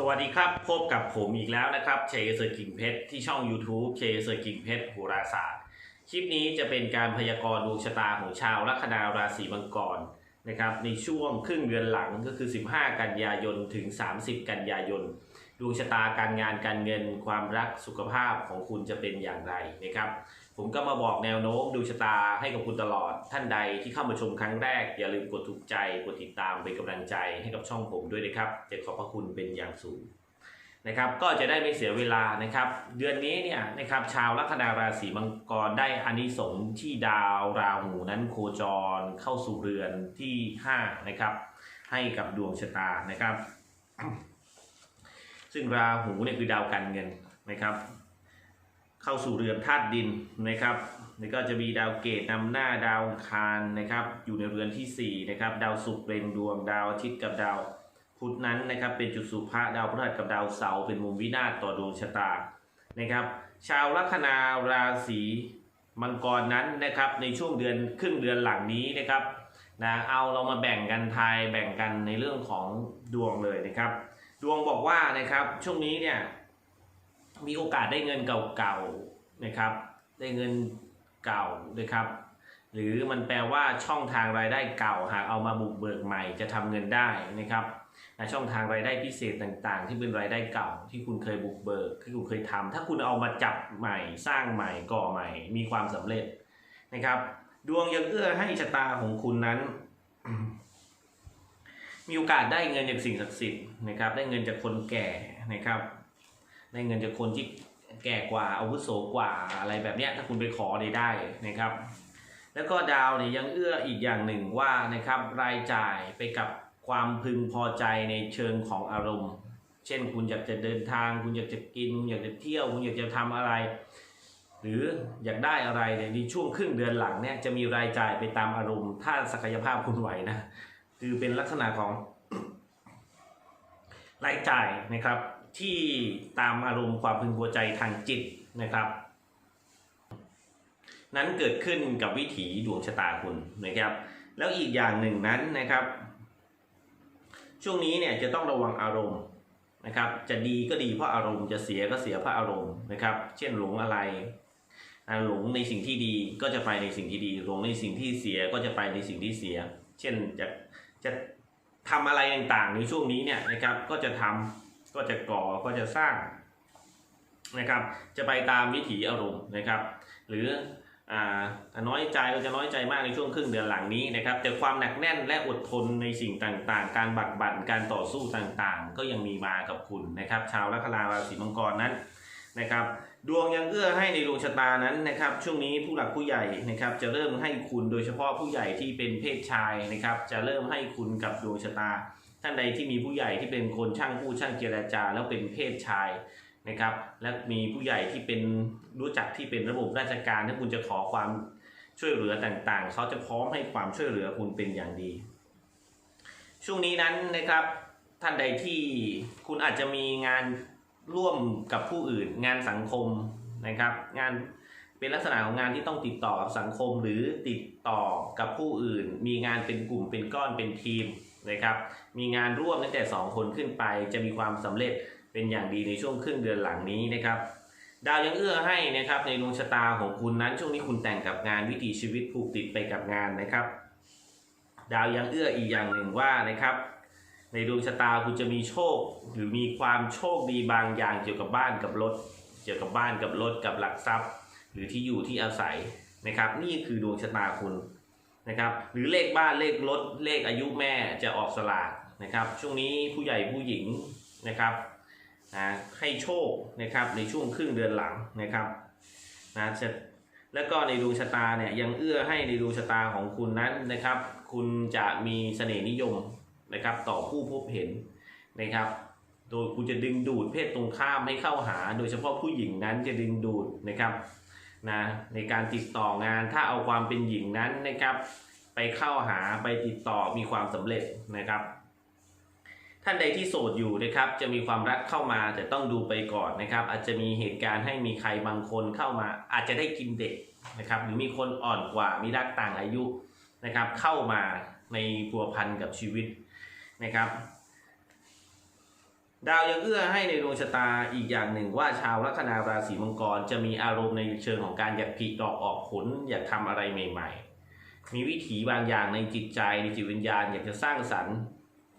สวัสดีครับพบกับผมอีกแล้วนะครับเชยเซอร์กิ่งเพชรที่ช่อง YouTube เชยเซอร์กิ่งเพชรโหราศาสตร์ คลิปนี้จะเป็นการพยากรณ์ดวงชะตาของชาวลัคนาราศีมังกรนะครับในช่วงครึ่งเดือนหลังก็คือ 15 กันยายนถึง 30 กันยายน ดวงชะตาการงานการเงินความรักสุขภาพของคุณจะเป็นอย่างไรนะครับ ผมก็มาบอกแนวโน้มดวงชะตาให้กับคุณตลอด ท่านใดที่เข้ามาชมครั้งแรก อย่าลืมกดถูกใจกดติดตามเป็นกำลังใจให้กับช่องผมด้วยนะครับจะขอบพระคุณเป็นอย่างสูงนะครับก็จะได้ไม่เสียเวลานะครับ เดือนนี้เนี่ยนะครับชาวลัคนาราศีมังกรได้อานิสงส์ที่ดาวราหูนั้นโคจรเข้าสู่เรือนที่5นะครับให้กับดวงชะตานะครับ ซึ่งราหูเนี่ยคือดาวการเงินนะครับ เข้าสู่เรือนธาตุดินนะครับแล้วก็จะมีดาวเกตนำหน้าดาวอังคารนะครับ อยู่ในเรือนที่ 4 นะครับ ดาวศุกร์เป็นดวงดาวอาทิตย์กับดาวพุธนั้นนะครับ เป็นจุดสุภะดาวพฤหัสกับดาวเสาร์เป็นมุมวินาศต่อดวงชะตานะครับ ชาวลัคนาราศีมังกรนั้นนะครับในช่วงเดือนครึ่งเดือนหลังนี้นะครับนะเอาเรามาแบ่งกันทายแบ่งกันในเรื่องของดวงเลยนะครับ ดวงบอกว่านะครับช่วงนี้เนี่ย มีโอกาสได้เงินเก่าๆนะครับ ได้เงินเก่านะครับ หรือมันแปลว่าช่องทางรายได้เก่าหากเอามาบุกเบิกใหม่จะทำเงินได้นะครับช่องทางรายได้พิเศษต่างๆ ที่เป็นรายได้เก่าที่คุณเคยบุกเบิกที่คุณเคยทำถ้าคุณเอามาจับใหม่สร้างใหม่ก่อใหม่ มีความสำเร็จนะครับ ดวงยังเอื้อให้ชะตาของคุณนั้น มีโอกาสได้เงินจากสิ่งศักดิ์สิทธิ์นะครับ ได้เงินจากคนแก่นะครับ ได้เงินจากคนที่แก่กว่าอาวุโสกว่าอะไรแบบเนี้ยถ้าคุณไปขอได้ได้นะครับ แล้วก็ดาวเนี่ยยังเอื้ออีกอย่างหนึ่งว่านะครับรายจ่ายไปกับความพึงพอใจในเชิงของอารมณ์ เช่นคุณอยากจะเดินทาง คุณอยากจะกินคุณอยากจะเที่ยว คุณอยากจะทำอะไร หรืออยากได้อะไรเนี่ยในช่วงครึ่งเดือนหลังเนี่ยจะมีรายจ่ายไปตามอารมณ์ถ้าศักยภาพคุณไหวนะคือเป็นลักษณะของรายจ่ายนะครับ ที่ตามอารมณ์ความพึงพอใจทางจิตนะครับ นั้นเกิดขึ้นกับวิถีดวงชะตาคุณนะครับ แล้วอีกอย่างหนึ่งนั้นนะครับ ช่วงนี้เนี่ยจะต้องระวังอารมณ์นะครับ จะดีก็ดีเพราะอารมณ์จะเสียก็เสียเพราะอารมณ์นะครับ เช่นหลงอะไรหลงในสิ่งที่ดีก็จะไปในสิ่งที่ดีหลงในสิ่งที่เสียก็จะไปในสิ่งที่เสีย เช่นจะจะทำอะไรต่างๆในช่วงนี้เนี่ยนะครับก็จะทำ ก็จะก่อก็จะสร้างนะครับ จะไปตามวิถีอารมณ์นะครับ หรืออ่าถ้าน้อยใจก็จะน้อยใจมากในช่วงครึ่งเดือนหลังนี้นะครับ แต่ความหนักแน่นและอดทนในสิ่งต่างๆ การบักบั่นการต่อสู้ต่างๆ ก็ยังมีมากับคุณนะครับ ชาวลัคนาราศีมังกรนั้นนะครับ ดวงยังเอื้อให้ในดวงชะตานั้นนะครับ ช่วงนี้ผู้หลักผู้ใหญ่นะครับ จะเริ่มให้คุณโดยเฉพาะผู้ใหญ่ที่เป็นเพศชายนะครับ จะเริ่มให้คุณกับดวงชะตา ท่านใดที่มีผู้ใหญ่ที่เป็นคนช่างพูดช่างเจรจา แล้วเป็นเพศชายนะครับ และมีผู้ใหญ่ที่เป็นรู้จักที่เป็นระบบราชการถ้าคุณจะขอความช่วยเหลือต่างๆ เขาจะพร้อมให้ความช่วยเหลือคุณเป็นอย่างดี ช่วงนี้นั้นนะครับท่านใดที่คุณอาจจะมีงานร่วมกับผู้อื่น งานสังคมนะครับ งานเป็นลักษณะของงานที่ต้องติดต่อกับสังคมหรือติดต่อกับผู้อื่น มีงานเป็นกลุ่มเป็นก้อนเป็นทีม นะครับ มีงานร่วมตั้งแต่ 2 คนขึ้นไป จะมีความสำเร็จเป็นอย่างดีในช่วงครึ่งเดือนหลังนี้นะครับดาวยังเอื้อให้นะครับในดวงชะตาของคุณนั้น ช่วงนี้คุณแต่งกับงานวิถีชีวิตผูกติดไปกับงานนะครับ ดาวยังเอื้ออีกอย่างหนึ่งว่านะครับ ในดวงชะตาคุณจะมีโชค หรือมีความโชคดีบางอย่างเกี่ยวกับบ้านกับรถเกี่ยวกับบ้านกับรถกับหลักทรัพย์ หรือที่อยู่ที่อาศัยนะครับ นี่คือดวงชะตาคุณ นะครับหรือเลขบ้านเลขรถเลขอายุแม่จะออกสลากนะครับ ช่วงนี้ผู้ใหญ่ผู้หญิงนะครับนะให้โชคนะครับในช่วงครึ่งเดือนหลังนะครับนะจะแล้วก็ในดวงชะตาเนี่ยยังเอื้อให้ในดวงชะตาของคุณนั้นนะครับ คุณจะมีเสน่ห์นิยมนะครับ ต่อผู้พบเห็นนะครับ โดยคุณจะดึงดูดเพศตรงข้ามให้เข้าหา โดยเฉพาะผู้หญิงนั้นจะดึงดูดนะครับ นะในการติดต่องานถ้าเอาความเป็นหญิงนั้นนะครับ ไปเข้าหาไปติดต่อมีความสำเร็จนะครับ ท่านใดที่โสดอยู่นะครับ จะมีความรักเข้ามาแต่ต้องดูไปก่อนนะครับ อาจจะมีเหตุการณ์ให้มีใครบางคนเข้ามา อาจจะได้กินเด็กนะครับหรือมีคนอ่อนกว่ามีรักต่างอายุนะครับ เข้ามาในพัวพันกับชีวิตนะครับ ดาวยังเอื้อให้ในดวงชะตาอีกอย่างหนึ่งว่าชาวลัคนาราศีมังกรจะมีอารมณ์ในเชิงของการอยากผลิดอกออกผลอยากทำอะไรใหม่ ๆ มีวิถีบางอย่างในจิตใจในจิตวิญญาณ อยากจะสร้างสรรค์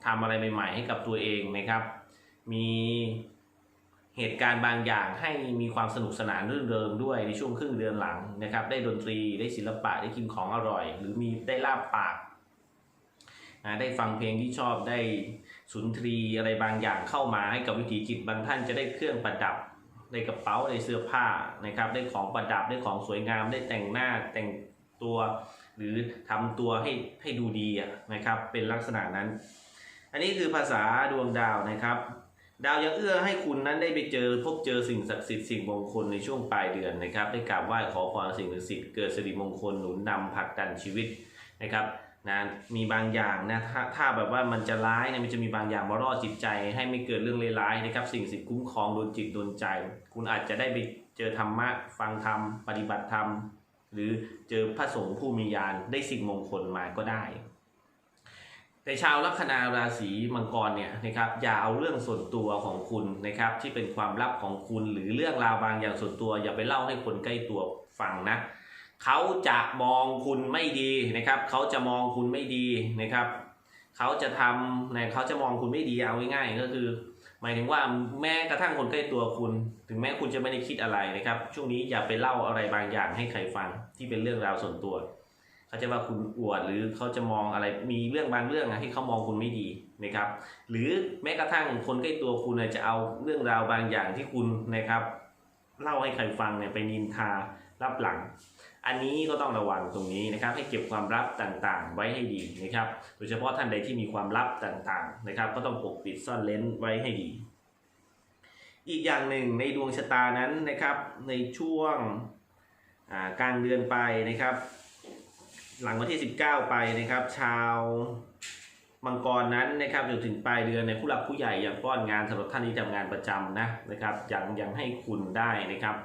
ทำอะไรใหม่ ๆ ให้กับตัวเองนะครับ มีเหตุการณ์บางอย่างให้มีความสนุกสนานรื่นเริงด้วยในช่วงครึ่งเดือนหลังนะครับ ได้ดนตรีได้ศิลปะได้กินของอร่อย หรือมีได้ลาบปาก นะได้ฟังเพลงที่ชอบได้สุนทรีอะไรบางอย่างเข้ามาให้กับวิถีจิตบางท่านจะได้เครื่องประดับได้กระเป๋าได้เสื้อผ้านะครับได้ของประดับได้ของสวยงาม ได้แต่งหน้าแต่งตัว หรือทำตัวให้ให้ดูดีนะครับ เป็นลักษณะนั้น อันนี้คือภาษาดวงดาวนะครับ ดาวยังเอื้อให้คุณนั้นได้ไปเจอพบเจอสิ่งศักดิ์สิทธิ์สิ่งมงคลในช่วงปลายเดือนนะครับ ได้กราบไหว้ขอพรสิ่งศักดิ์สิทธิ์เกิดสิริมงคลหนุนนำผลักดันชีวิตนะครับ นะมีบางอย่างนะถ้าถ้าแบบว่ามันจะร้ายเนี่ยมันจะมีบางอย่างมาล่อจิตใจ ให้ไม่เกิดเรื่องเลวร้ายนะครับ สิ่งสิ่งคุ้มครองโดนจิตโดนใจ คุณอาจจะได้ไปเจอธรรมะฟังธรรม ปฏิบัติธรรม หรือเจอพระสงฆ์ผู้มีญาณได้สิ่งมงคลมาก็ได้ แต่ชาวลัคนาราศีมังกรเนี่ยนะครับอย่าเอาเรื่องส่วนตัวของคุณนะครับที่เป็นความลับของคุณหรือเรื่องราวบางอย่างส่วนตัว อย่าไปเล่าให้คนใกล้ตัวฟังนะ เขาจะมองคุณไม่ดีนะครับ เขาจะมองคุณไม่ดีนะครับ เขาจะทำเนี่ยเขาจะมองคุณไม่ดีเอาง่ายๆก็คือ หมายถึงว่าแม้กระทั่งคนใกล้ตัวคุณ ถึงแม้คุณจะไม่ได้คิดอะไรนะครับ ช่วงนี้อย่าไปเล่าอะไรบางอย่างให้ใครฟังที่เป็นเรื่องราวส่วนตัว เขาจะว่าคุณอวดหรือเขาจะมองอะไรมีเรื่องบางเรื่องอะที่เขามองคุณไม่ดีนะครับ หรือแม้กระทั่งคนใกล้ตัวคุณจะเอาเรื่องราวบางอย่างที่คุณนะครับ เล่าให้ใครฟังเนี่ยไปนินทารับหลัง อันนี้ก็ต้องระวังตรงนี้นะครับให้เก็บความลับต่างๆ ไว้ให้ดีนะครับ โดยเฉพาะท่านใดที่มีความลับต่างๆนะครับ ก็ต้องปกปิดซ่อนเล้นไว้ให้ดี อีกอย่างหนึ่งในดวงชะตานั้นนะครับในช่วงกลางเดือนไปนะครับ หลังวันที่ 19 ไปนะครับ ชาวมังกรนั้นนะครับจนถึงปลายเดือนในผู้หลักผู้ใหญ่อยังป้อนงานสำหรับท่านที่ทำงานประจำนะนะครับยังยังให้คุณได้นะครับ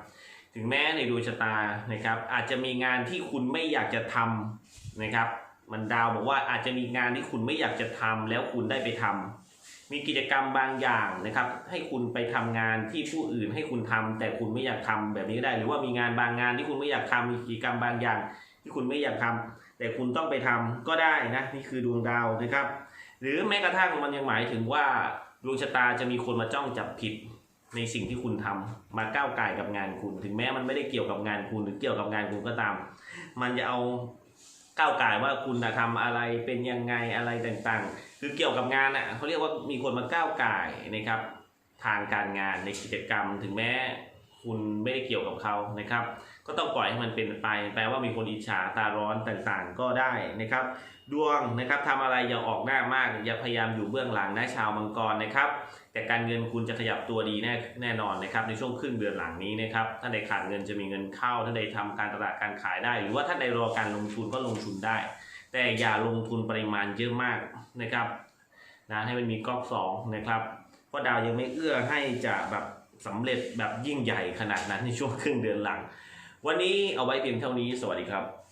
ถึงแม้ในดวงชะตานะครับ อาจจะมีงานที่คุณไม่อยากจะทำนะครับ มันดาวบอกว่าอาจจะมีงานที่คุณไม่อยากจะทำแล้วคุณได้ไปทำมีกิจกรรมบางอย่างนะครับ ให้คุณไปทำงานที่ผู้อื่นให้คุณทำแต่คุณไม่อยากทำแบบนี้ได้ หรือว่ามีงานบางงานที่คุณไม่อยากทำมีกิจกรรมบางอย่าง ที่คุณไม่อยากทำแต่คุณต้องไปทำก็ได้นะนี่คือดวงดาวนะครับ หรือแม้กระทั่งมันยังหมายถึงว่าดวงชะตาจะมีคนมาจ้องจับผิด ในสิ่งที่คุณทำมาก้าวไก่กับงานคุณ ถึงแม้มันไม่ได้เกี่ยวกับงานคุณหรือเกี่ยวกับงานคุณก็ตาม มันจะเอาก้าวไก่ว่าคุณน่ะทำอะไรเป็นยังไงอะไรต่างๆ คือเกี่ยวกับงานอะเขาเรียกว่ามีคนมาก้าวไก่นะครับ ทางการงานในกิจกรรม ถึงแม้คุณไม่ได้เกี่ยวกับเขานะครับ ก็ต้องปล่อยให้มันเป็นไป แปลว่ามีคนอิจฉาตาร้อนต่างๆ ก็ได้นะครับ ดวงนะครับทำอะไรอย่าออกหน้ามาก อย่าพยายามอยู่เบื้องหลังนะชาวมังกรนะครับ แต่การเงินคุณจะขยับตัวดีแน่แน่นอนนะครับในช่วงครึ่งเดือนหลังนี้นะครับท่านใดขาดเงินจะมีเงินเข้าท่านใดทำการตลาดการขายได้ หรือว่าท่านใดรอการลงทุนก็ลงทุนได้ แต่อย่าลงทุนปริมาณเยอะมากนะครับนะให้มันมีก๊อกสองนะครับเพราะดาวยังไม่เอื้อให้จะแบบสำเร็จแบบยิ่งใหญ่ขนาดนั้นในช่วงครึ่งเดือนหลัง วันนี้เอาไว้เพียงเท่านี้สวัสดีครับ